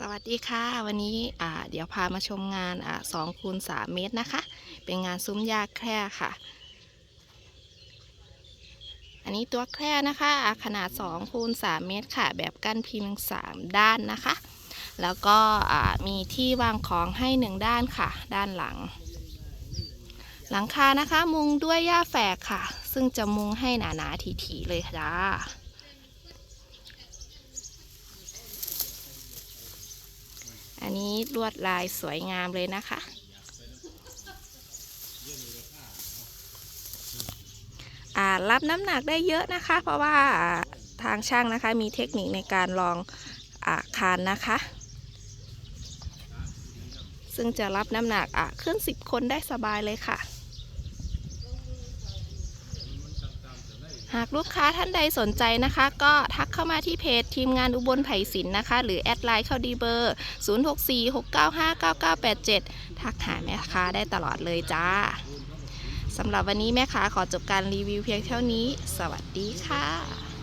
สวัสดีค่ะ วันนี้เดี๋ยวพามาชมงานสองคูณสามเมตรนะคะ เป็นงานซุ้มยาแคร่ค่ะ อันนี้ตัวแคร่นะคะขนาด2คูณ3เมตรค่ะ แบบกั้นพิมพ์ 3 ด้านนะคะ แล้วก็มีที่วางของให้ 1 ด้านค่ะ ด้านหลัง หลังคานะคะมุงด้วยหญ้าแฝกค่ะ ซึ่งจะมุงให้หนาๆ ถี่ๆ เลยค่ะ อันนี้ลวดลายสวยงามเลยนะคะ รับน้ำหนักได้เยอะนะคะ เพราะว่าทางช่างนะคะมีเทคนิคในการลองอคานนะคะ ซึ่งจะรับน้ำหนักอะขึ้น 10 คนได้สบายเลยค่ะ หากลูกค้าท่านใดสนใจนะคะ ก็ทักเข้ามาที่เพจทีมงานอุบลไผ่สินนะคะ หรือแอดไลน์เข้าดีเบอร์ 0646959987 ทักหาแม่ค้าได้ตลอดเลยจ้าสำหรับวันนี้แม่ค้าขอจบการรีวิวเพียงเท่านี้ สวัสดีค่ะ